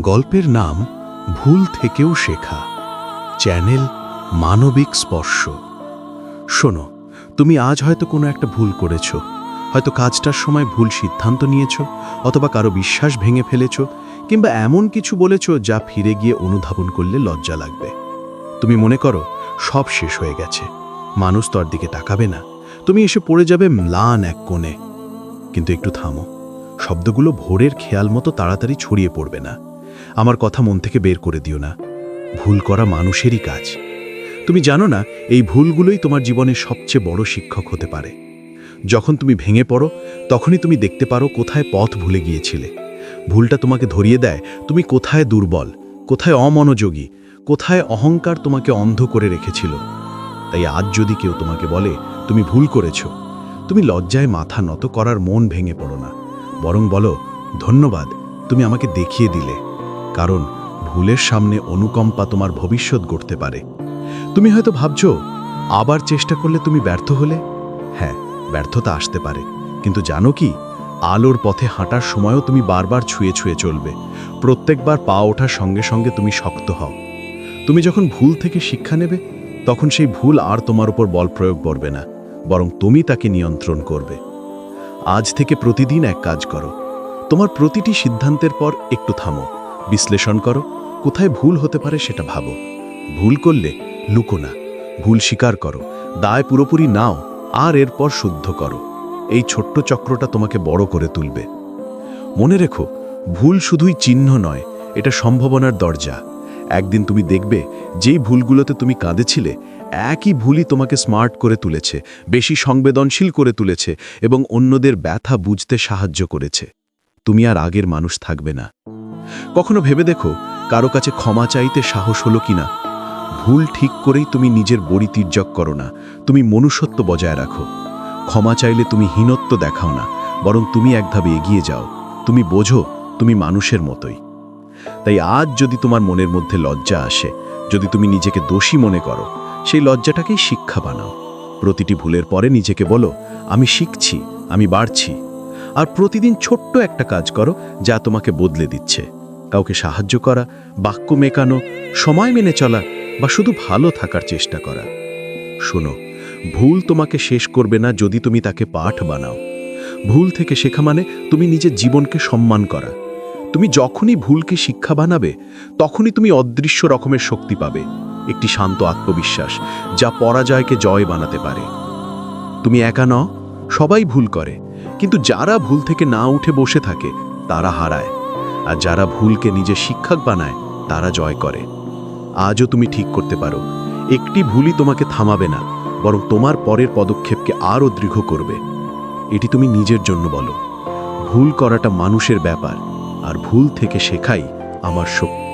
গল্পের নাম ভুল থেকেও শেখা। চ্যানেল মানবিক স্পর্শ। শোনো, তুমি আজ হয়তো কোনো একটা ভুল করেছ। হয়তো কাজটার সময় ভুল সিদ্ধান্ত নিয়েছ, অথবা কারও বিশ্বাস ভেঙে ফেলেছ, কিংবা এমন কিছু বলেছ যা ফিরে গিয়ে অনুধাবন করলে লজ্জা লাগবে। তুমি মনে করো, সব শেষ হয়ে গেছে। মানুষ তোর দিকে তাকাবে না। তুমি এসে পড়ে যাবে ম্লান এক কোণে। কিন্তু একটু থামো। শব্দগুলো ভোরের খেয়াল মতো তাড়াতাড়ি ছড়িয়ে পড়বে না। আমার কথা মন থেকে বের করে দিও না। ভুল করা মানুষেরই কাজ। তুমি জানো না, এই ভুলগুলোই তোমার জীবনের সবচেয়ে বড় শিক্ষক হতে পারে। যখন তুমি ভেঙে পড়ো, তখনই তুমি দেখতে পারো কোথায় পথ ভুলে গিয়েছিলে। ভুলটা তোমাকে ধরিয়ে দেয়, তুমি কোথায় দুর্বল, কোথায় অমনোযোগী, কোথায় অহংকার তোমাকে অন্ধ করে রেখেছিল। তাই আজ যদি কেউ তোমাকে বলে, তুমি ভুল করেছ তুমি লজ্জায় মাথা নত করার মন ভেঙে পড়ো না। বরং বলো, ধন্যবাদ, তুমি আমাকে দেখিয়ে দিলে। কারণ ভুলের সামনে অনুকম্পা তোমার ভবিষ্যৎ গড়তে পারে। তুমি হয়তো ভাবছ, আবার চেষ্টা করলে তুমি ব্যর্থ হলে? হ্যাঁ ব্যর্থতা আসতে পারে। কিন্তু জানো কি, আলোর পথে হাঁটার সময়ও তুমি বারবার ছুঁয়ে ছুঁয়ে চলবে। প্রত্যেকবার পা ওঠার সঙ্গে সঙ্গে তুমি শক্ত হও। তুমি যখন ভুল থেকে শিক্ষা নেবে, তখন সেই ভুল আর তোমার উপর বল প্রয়োগ করবে না, বরং তুমি তাকে নিয়ন্ত্রণ করবে। আজ থেকে প্রতিদিন এক কাজ করো। তোমার প্রতিটি সিদ্ধান্তের পর একটু থামো। বিশ্লেষণ করো, কোথায় ভুল হতে পারে সেটা ভাবো। ভুল করলে লুকো না, ভুল স্বীকার করো, দায় পুরোপুরি নাও, আর এরপর শুদ্ধ করো। এই ছোট্ট চক্রটা তোমাকে বড় করে তুলবে। মনে রেখো, ভুল শুধুই চিহ্ন নয়, এটা সম্ভাবনার দরজা। একদিন তুমি দেখবে, যেই ভুলগুলোতে তুমি কাঁদেছিলে, একই ভুলই তোমাকে স্মার্ট করে তুলেছে, বেশি সংবেদনশীল করে তুলেছে, এবং অন্যদের ব্যথা বুঝতে সাহায্য করেছে। তুমি আর আগের মানুষ থাকবে না। কখনো ভেবে দেখো, কারও কাছে ক্ষমা চাইতে সাহস হলো কিনা? ভুল ঠিক করেই তুমি নিজের বড়ি তির্যক করো না, তুমি মনুষ্যত্ব বজায় রাখো। ক্ষমা চাইলে তুমি হীনত্ব দেখাও না, বরং তুমি একভাবে এগিয়ে যাও। তুমি বোঝো, তুমি মানুষের মতোই। তাই আজ যদি তোমার মনের মধ্যে লজ্জা আসে, যদি তুমি নিজেকে দোষী মনে করো, সেই লজ্জাটাকেই শিক্ষা বানাও। প্রতিটি ভুলের পরে নিজেকে বলো, আমি শিখছি, আমি বাড়ছি। আর প্রতিদিন ছোট্ট একটা কাজ করো যা তোমাকে বদলে দিচ্ছে। কাউকে সাহায্য করা, বাক্য মেকানো, সময় মেনে চলা বা শুধু ভালো থাকার চেষ্টা করা। শোনো, ভুল তোমাকে শেষ করবে না যদি তুমি তাকে পাঠ বানাও। ভুল থেকে শেখা মানে তুমি নিজের জীবনকে সম্মান করা। তুমি যখনই ভুলকে শিক্ষা বানাবে, তখনই তুমি অদৃশ্য রকমের শক্তি পাবে। একটি শান্ত আত্মবিশ্বাস যা পরাজয়কে জয় বানাতে পারে। তুমি একা নও সবাই ভুল করে। কিন্তু যারা ভুল থেকে না উঠে বসে থাকে, তারা হারায়। আর যারা ভুলকে নিজের শিক্ষক বানায়, তারা জয় করে। আজও তুমি ঠিক করতে পারো। একটি ভুলই তোমাকে থামাবে না, বরং তোমার পরের পদক্ষেপকে আরও দৃঢ় করবে। এটি তুমি নিজের জন্য বলো। ভুল করাটা মানুষের ব্যাপার, আর ভুল থেকে শেখাই আমার শক্তি।